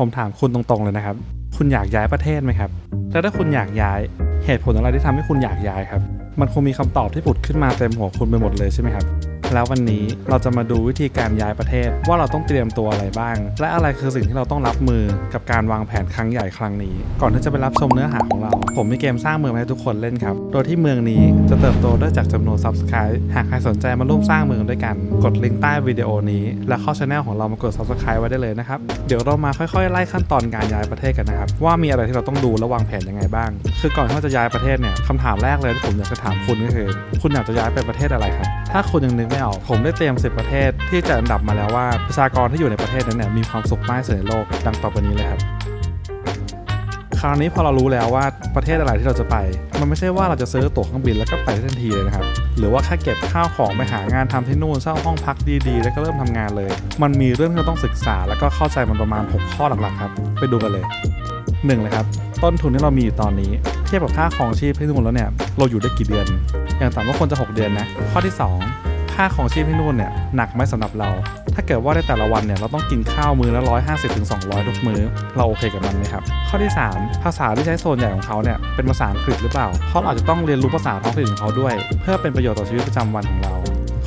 ผมถามคุณตรงๆเลยนะครับ คุณอยากย้ายประเทศไหมครับแล้วถ้าคุณอยากย้ายเหตุผลอะไรที่ทำให้คุณอยากย้ายครับ มันคงมีคำตอบที่ผุดขึ้นมาเต็มหัวคุณไปหมดเลยใช่ไหมครับ แล้ววันนี้เราจะมาดูวิธีการย้ายประเทศว่าเราต้องเตรียมตัวอะไรบ้าง และอะไรคือสิ่งที่เราต้องรับมือกับการวางแผนครั้งใหญ่ครั้งนี้ ก่อนที่จะไปรับชมเนื้อหาของเรา ผมมีเกมสร้างเมืองให้ทุกคนเล่นครับ โดยที่เมืองนี้จะเติบโตได้จากจำนวน Subscribe หากใครสนใจมาร่วมสร้างเมืองด้วยกัน กดลิงก์ใต้วิดีโอนี้ และเข้าช anel ของเรามากด Subscribe ไว้ได้เลยนะครับเดี๋ยวเรามาค่อยๆ ไล่ขั้นตอนการย้ายประเทศกันนะครับว่ามีอะไรที่เราต้องดูและวางแผนยังไงบ้าง คือก่อนที่เราจะย้ายประเทศเนี่ยคำถามแรกเลยที่ผมอยากจะถามคุณก็คือ คุณอยากจะย้ายไปประเทศอะไรครับถ้าคุณยังนึกไม่ออก ผมได้เตรียม 10 ประเทศที่จะอันดับมาแล้วว่าประชากรที่อยู่ในประเทศนั้นเนี่ยมีความสุขมากที่สุดในโลกดังต่อไปนี้เลยครับคราวนี้พอเรารู้แล้วว่าประเทศอะไรที่เราจะไป มันไม่ใช่ว่าเราจะซื้อตั๋วเครื่องบินแล้วก็ไปทันทีเลยนะครับ หรือว่าแค่เก็บข้าวของไปหางานทำที่นู่นเช่าห้องพักดีๆ แล้วก็เริ่มทำงานเลย มันมีเรื่องที่เราต้องศึกษา แล้วก็เข้าใจมันประมาณ 6 ข้อหลักๆครับ ไปดูกันเลยหนึ่งเลยครับ ต้นทุนที่เรามีอยู่ตอนนี้ เทียบกับค่าของชีพที่นู่นแล้วเนี่ย เราอยู่ได้กี่เดือน อย่างต่ำก็ควรจะ 6 เดือนนะ ข้อที่ 2 ค่าของชีพที่นู่นเนี่ยหนักไหมสำหรับเรา ถ้าเกิดว่าในแต่ละวันเนี่ยเราต้องกินข้าวมื้อละ150ถึง200ทุกมื้อเราโอเคกับมันไหมครับ ข้อที่ 3 ภาษาที่ใช้โซนใหญ่ของเขาเนี่ยเป็นภาษาอังกฤษหรือเปล่าเพราะเราอาจจะต้องเรียนรู้ภาษาท้องถิ่นของเขาด้วย เพื่อเป็นประโยชน์ต่อชีวิตประจำวันของเรา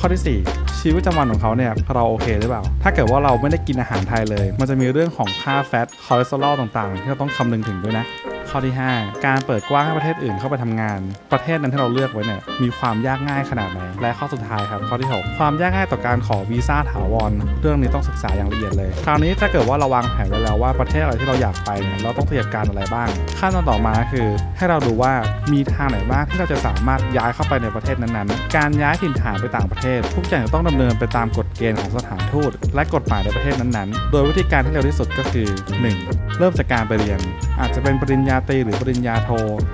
ข้อที่ 4ชีวิตประจำวันของเขาเนี่ยเราโอเคหรือเปล่า ถ้าเกิดว่าเราไม่ได้กินอาหารไทยเลย มันจะมีเรื่องของค่าแฟตคอเลสเตอรอลต่างๆ ที่เราต้องคำนึงถึงด้วยนะ ข้อที่ 5 การเปิดกว้างให้ประเทศอื่นเข้าไปทำงาน ประเทศนั้นที่เราเลือกไว้เนี่ยมีความยากง่ายขนาดไหนและข้อสุดท้ายครับข้อที่ 6 ความยากง่ายต่อการขอวีซ่าถาวร เรื่องนี้ต้องศึกษาอย่างละเอียดเลย คราวนี้ถ้าเกิดว่าเราวางแผนไว้แล้วว่าประเทศอะไรที่เราอยากไปเนี่ยเราต้องเตรียมการอะไรบ้าง ขั้นตอนต่อมาคือ ให้เราดูว่ามีทางไหนบ้างที่เราจะสามารถย้ายเข้าไปในประเทศนั้นๆ การย้ายถิ่นฐานไปต่างประเทศ ทุกอย่างจะต้องดำเนินไปตามกฎเกณฑ์ของสถานทูตและกฎหมายในประเทศนั้นๆ โดยวิธีการที่เร็วที่สุดก็คือ 1. เริ่มจากการไปเรียน อาจจะเป็นปริญญาตรีหรือปริญญาโท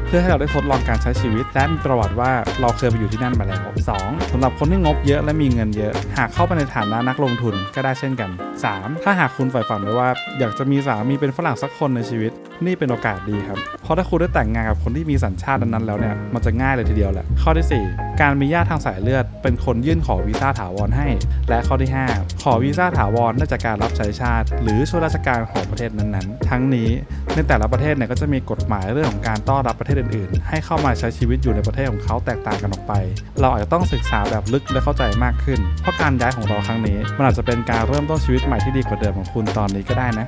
เพื่อให้เราได้ทดลองการใช้ชีวิต และมีประวัติว่าเราเคยไปอยู่ที่นั่นมาแล้ว 2. สำหรับคนที่งบเยอะและมีเงินเยอะ หากเข้าไปในฐานะนักลงทุนก็ได้เช่นกัน 3. ถ้าหากคุณใฝ่ฝันไว้ว่า อยากจะมีสามีเป็นฝรั่งสักคนในชีวิต นี่เป็นโอกาสดีครับ เพราะถ้าคุณได้แต่งงานกับคนที่มีสัญชาตินั้นๆแล้วเนี่ยมันจะง่ายเลยทีเดียวแหละข้อที่ 4 การมีญาติทางสายเลือด เป็นคนยื่นขอวีซ่าถาวรให้ และข้อที่ 5 ขอวีซ่าถาวรได้จากการรับใช้ชาติ หรือช่วยราชการของประเทศนั้นๆ ทั้งนี้ในแต่ละประเทศเนี่ยก็จะมีกฎหมายเรื่องของการต้อนรับประเทศอื่นๆ ให้เข้ามาใช้ชีวิตอยู่ในประเทศของเขาแตกต่างกันออกไป เราอาจจะต้องศึกษาแบบลึกและเข้าใจมากขึ้น เพราะการย้ายของเราครั้งนี้ มันอาจจะเป็นการเริ่มต้นชีวิตใหม่ที่ดีกว่าเดิมของคุณตอนนี้ก็ได้นะ